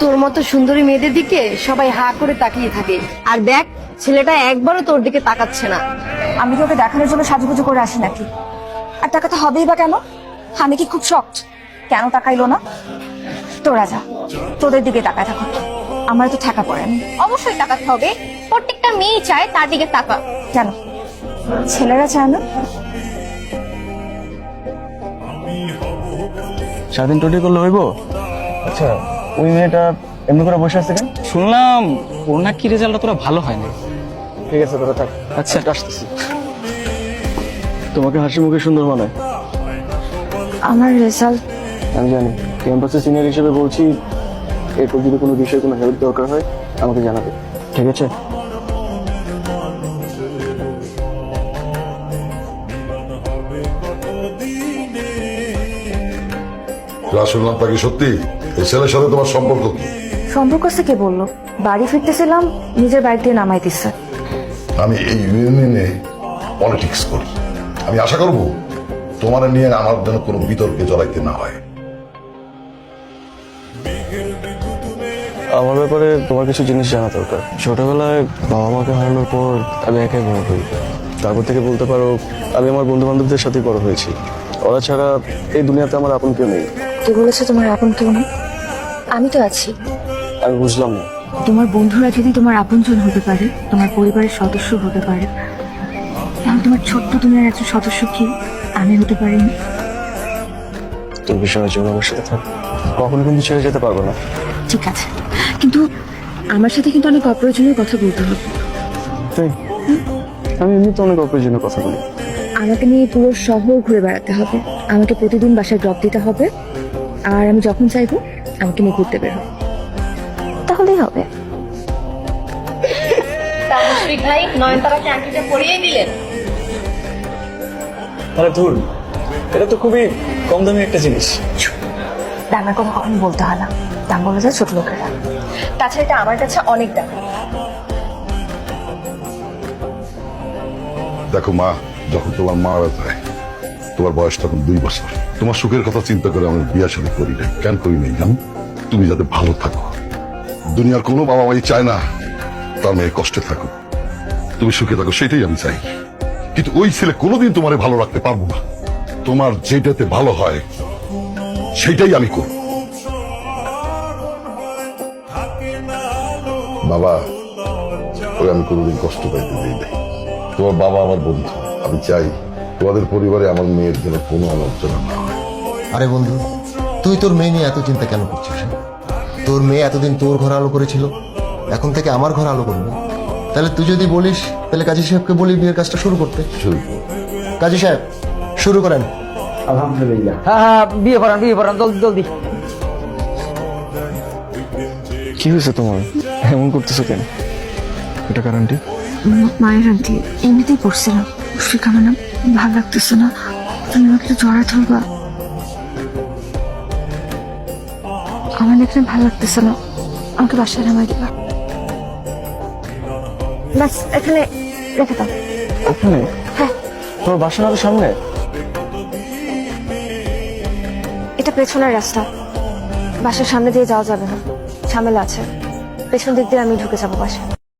তোর মতো সুন্দরী মেয়েদের দিকে সবাই হা করে তাকিয়ে থাকে। আর দেখ ছেলেটা একবারও তোর দিকে তাকাচ্ছে না। আমি কি ওকে দেখানোর জন্য সাজুগুজু করে আসি নাকি? আর টাকা তো হবেই বা কেন? আমি কি খুব শক্ট কেন তাকাইলো না? তোরা যা তোদের দিকে তাকায় থাকো। আমার তো ঠেকা পড়ে আমি অবশ্যই তাকাতে হবে। প্রত্যেকটা মেয়ে চায় তার দিকে তাকা। কেন? ছেলেরা চায় না? সারাদিন টোটি করলে হইব? আচ্ছা ওই মেয়েটা এমনি করে বসে আছে কেন? শুনলাম ওর নাকি রেজাল্টটা তোরা ভালো হয় না ঠিক আছে তোরা থাক। আচ্ছা। আসতেছি। তোমাকে হাসি মুখে সুন্দর মানায় আমার রেজাল্ট আমি জানি। ক্যাম্পাসে সিনিয়র হিসেবে বলছি এরপর যদি কোনো বিষয়ে কোনো হেল্প দরকার হয় আমাকে জানাবে। ঠিক আছে। যা শুনলাম তা কি সত্যি এই ছেলের সাথে তোমার সম্পর্ক কি? সম্পর্ক আছে কে বলল? বাড়ি ফিরতেছিলাম নিজের বাইক দিয়ে নামাই দিচ্ছে আমি এই ইউনিয়নে পলিটিক্স করি। আমি আশা করব তোমার নিয়ে আমার যেন কোনো বিতর্কে জড়াইতে না হয়। আমার ব্যাপারে তোমার কিছু জিনিস জানা দরকার। ছোটবেলায় বাবা মাকে হারানোর পর আমি একাই বড় হই। তারপর থেকে বলতে পারো আমি আমার বন্ধু বান্ধবদের সাথেই বড় হয়েছি। ওরা ছাড়া এই দুনিয়াতে আমার আপন কেউ নেই। কে বলেছে তোমার আপন কেউ নেই? আমি তো আছি। আমি বুঝলাম না। তোমার বন্ধুরা যদি তোমার আপনজন হতে পারে তোমার পরিবারের সদস্য হতে পারে তাহলে তোমার ছোট্ট দুনিয়ার একজন সদস্য কি? আমি হতে পারিনি। তোর বিষয়ের জন্য আমার সাথে থাক? কখনো কিন্তু ছেড়ে যেতে পারব না। ঠিক আছে। কিন্তু আমার সাথে কিন্তু অনেক অপ্রয়োজনীয় কথা বলতে হবে। তাই? আমি এমনিতে অনেক অপ্রয়োজনীয় কথা বলি। আমাকে নিয়ে পুরো শহর ঘুরে বেড়াতে হবে। আমাকে প্রতিদিন বাসায় ড্রপ দিতে হবে। আর আমি যখন চাইব আমাকে নিয়ে ঘুরতে বেরো তাহলেই হবে। ভাই নয়নতারাকে আংটিটা পরিয়ে দিলেন। আরে ধুর এটা তো খুবই কম দামি একটা জিনিস। দামের কথা কখনো বলতে হয় না। দাম বলে যায় ছোট লোকেরা। তাছাড়া এটা আমার কাছে অনেক দাম। দেখো মা যখন তোমার মারা যায় তোমার বয়স তখন দুই বছর। তোমার সুখের কথা চিন্তা করে আমি বিয়া শাদী করি নাই। কেন করি নাই জানো? তুমি যাতে ভালো থাকো। দুনিয়ার কোনো বাবা মাই চায় না তার মেয়ে কষ্টে থাকো তুমি সুখে থাকো, সেটাই আমি চাই। কিন্তু ওই ছেলে কোনোদিন তোমারে ভালো রাখতে পারব না। তোমার যেটাতে ভালো হয়, সেটাই আমি করব। বাবা, ওরে আমি কোনোদিন কষ্ট পাইতে দিই তোমার বাবা আমার বন্ধু। আমি চাই তোমাদের পরিবারে আমার মেয়ের যেন কোনো আলোচনা না হয়। আরে বন্ধু তুই তোর মেয়ে নিয়ে এত চিন্তা কেন করছিস? তোর মেয়ে এতদিন তোর ঘর আলো করেছিল এখন থেকে আমার ঘর আলো করবে। তাহলে তুই যদি বলিস তাহলে কাজী সাহেবকে বলি বিয়ের কাজটা শুরু করতে। শুরু করো। কাজী সাহেব শুরু করেন। আলহামদুলিল্লাহ। হ্যাঁ হ্যাঁ বিয়ে করান বিয়ে করান জলদি জলদি। কি হয়েছে তোমার? এমন করতেছো কেন? এটা কারণটি মায়ের আন্টি এমনিতেই পড়ছিলাম। আমার না ভালো লাগতেছে না। তুমি আমাকে জড়া ধরবা। আমার এখানে ভালো লাগতেছে না। আমাকে বাসায় নামাই দিবা। ব্যাস এখানে রেখে দাও। ওখানে হ্যাঁ। তোমার বাসা না তো সামনে? এটা পেছনের রাস্তা। বাসার সামনে দিয়ে যাওয়া যাবে না। ঝামেলা আছে। পেছন দিক দিয়ে আমি ঢুকে যাব বাসায়।